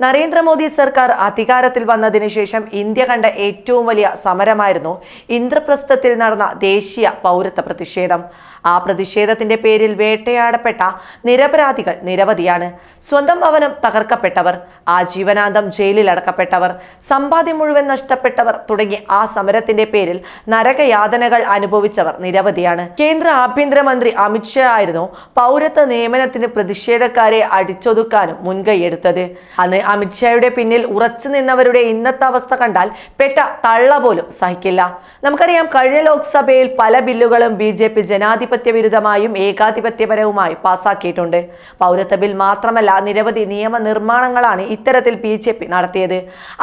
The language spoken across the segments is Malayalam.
നരേന്ദ്രമോദി സർക്കാർ അധികാരത്തിൽ വന്നതിന് ശേഷം ഇന്ത്യ കണ്ട ഏറ്റവും വലിയ സമരമായിരുന്നു ഇന്ദ്രപ്രസ്ഥത്തിൽ നടന്ന ദേശീയ പൗരത്വ പ്രതിഷേധം. ആ പ്രതിഷേധത്തിന്റെ പേരിൽ വേട്ടയാടപ്പെട്ട നിരപരാധികൾ നിരവധിയാണ്. സ്വന്തം ഭവനം തകർക്കപ്പെട്ടവർ ആജീവനാന്തം ജയിലിൽ അടക്കപ്പെട്ടവർ സമ്പാദ്യം മുഴുവൻ നഷ്ടപ്പെട്ടവർ തുടങ്ങി ആ സമരത്തിന്റെ പേരിൽ നരകയാതനകൾ അനുഭവിച്ചവർ നിരവധിയാണ്. കേന്ദ്ര ആഭ്യന്തരമന്ത്രി അമിത്ഷാ ആയിരുന്നു പൗരത്വ നിയമനത്തിന് പ്രതിഷേധക്കാരെ അടിച്ചൊതുക്കാനും മുൻകൈയെടുത്തത്. അന്ന് അമിത്ഷായുടെ പിന്നിൽ ഉറച്ചു നിന്നവരുടെ ഇന്നത്തെ അവസ്ഥ കണ്ടാൽ പെട്ട തള്ള പോലും സഹിക്കില്ല. നമുക്കറിയാം കഴിഞ്ഞ ലോക്സഭയിൽ പല ബില്ലുകളും ബി ജെ പി ജനാധിപത്യ വിരുദ്ധമായും ഏകാധിപത്യപരവുമായി പാസാക്കിയിട്ടുണ്ട്. പൗരത്വ ബിൽ മാത്രമല്ല നിരവധി നിയമനിർമ്മാണങ്ങളാണ് ഇത്തരത്തിൽ ബി ജെ പി നടത്തിയത്.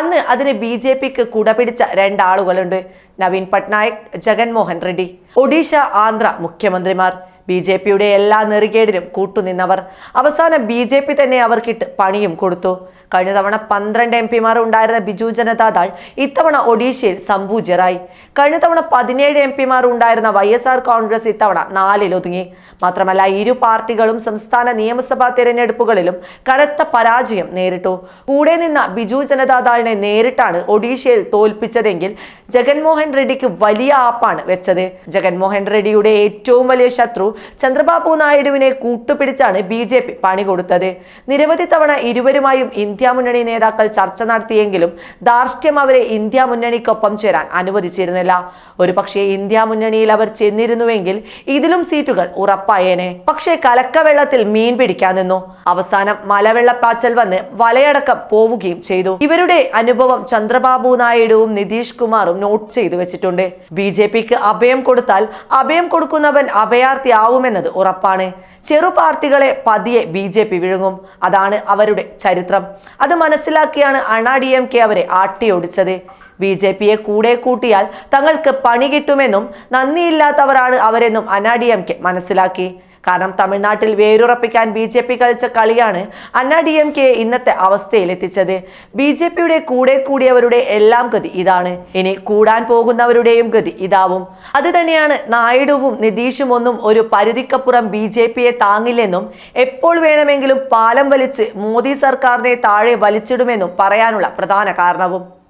അന്ന് അതിന് ബി ജെ പിക്ക് കുടപിടിച്ച രണ്ടാളുകളുണ്ട്. നവീൻ പട്നായക് ജഗൻമോഹൻ റെഡ്ഡി ഒഡീഷ ആന്ധ്ര മുഖ്യമന്ത്രിമാർ. ബി ജെ പിയുടെ എല്ലാ നെറികേടിനും കൂട്ടുനിന്നവർ. അവസാനം ബി ജെ പി തന്നെ അവർക്കിട്ട് പണിയും കൊടുത്തു. കഴിഞ്ഞ തവണ പന്ത്രണ്ട് എം പിമാർ ഉണ്ടായിരുന്ന ബിജു ജനതാദൾ ഇത്തവണ ഒഡീഷയിൽ സംപൂജ്യരായി കഴിഞ്ഞ തവണ പതിനേഴ് എം പിമാർ ഉണ്ടായിരുന്ന വൈ എസ് ആർ കോൺഗ്രസ് ഇത്തവണ നാലിൽ ഒതുങ്ങി. മാത്രമല്ല ഇരു പാർട്ടികളും സംസ്ഥാന നിയമസഭാ തിരഞ്ഞെടുപ്പുകളിലും കനത്ത പരാജയം നേരിട്ടു. കൂടെ നിന്ന ബിജു ജനതാദളിനെ നേരിട്ടാണ് ഒഡീഷയിൽ തോൽപ്പിച്ചതെങ്കിൽ ജഗൻമോഹൻ റെഡ്ഡിക്ക് വലിയ ആപ്പാണ് വെച്ചത്. ജഗൻമോഹൻ റെഡ്ഡിയുടെ ഏറ്റവും വലിയ ശത്രു ചന്ദ്രബാബു നായിഡുവിനെ കൂട്ടുപിടിച്ചാണ് ബി ജെ പി പണി കൊടുത്തത്. നിരവധി തവണ ഇരുവരുമായും ഇന്ത്യ മുന്നണി നേതാക്കൾ ചർച്ച നടത്തിയെങ്കിലും ധാർഷ്ട്യം അവരെ ഇന്ത്യ മുന്നണിക്കൊപ്പം ചേരാൻ അനുവദിച്ചിരുന്നില്ല. ഒരു പക്ഷേ ഇന്ത്യ മുന്നണിയിൽ അവർ ചെന്നിരുന്നുവെങ്കിൽ ഇതിലും സീറ്റുകൾ ഉറപ്പായേനെ. പക്ഷേ കലക്കവെള്ളത്തിൽ മീൻ പിടിക്കാൻ നിന്നു. അവസാനം മലവെള്ളപ്പാച്ചൽ വന്ന് വലയടക്കം പോവുകയും ചെയ്തു. ഇവരുടെ അനുഭവം ചന്ദ്രബാബു നായിഡുവും നിതീഷ് കുമാറും നോട്ട് ചെയ്തു വെച്ചിട്ടുണ്ട്. ബി ജെ പിക്ക് അഭയം കൊടുത്താൽ അഭയം കൊടുക്കുന്നവൻ അഭയാർത്ഥിയാവുമെന്നത് ഉറപ്പാണ്. ചെറു പാർട്ടികളെ പതിയെ ബി ജെ പി വിഴുങ്ങും. അതാണ് അവരുടെ ചരിത്രം. അത് മനസ്സിലാക്കിയാണ് അണ ഡി എം കെ അവരെ ആട്ടിയൊടിച്ചത്. ബി ജെ പിയെ കൂടെ കൂട്ടിയാൽ തങ്ങൾക്ക് പണി കിട്ടുമെന്നും നന്ദിയില്ലാത്തവരാണ് അവരെന്നും അനാ ഡി എം കെ മനസ്സിലാക്കി. കാരണം തമിഴ്നാട്ടിൽ വേരുറപ്പിക്കാൻ ബി ജെ പി കളിച്ച കളിയാണ് അണ്ണാ ഡി എം കെ ഇന്നത്തെ അവസ്ഥയിൽ എത്തിച്ചത് ബി ജെ പിയുടെ കൂടെ കൂടിയവരുടെ എല്ലാം ഗതി ഇതാണ്. ഇനി കൂടാൻ പോകുന്നവരുടെയും ഗതി ഇതാവും. അത് തന്നെയാണ് നായിഡുവും നിതീഷും ഒന്നും ഒരു പരിധിക്കപ്പുറം ബി ജെ പിയെ താങ്ങില്ലെന്നും എപ്പോൾ വേണമെങ്കിലും പാലം വലിച്ച് മോദി സർക്കാരിനെ താഴെ വലിച്ചിടുമെന്നും പറയാനുള്ള പ്രധാന കാരണവും.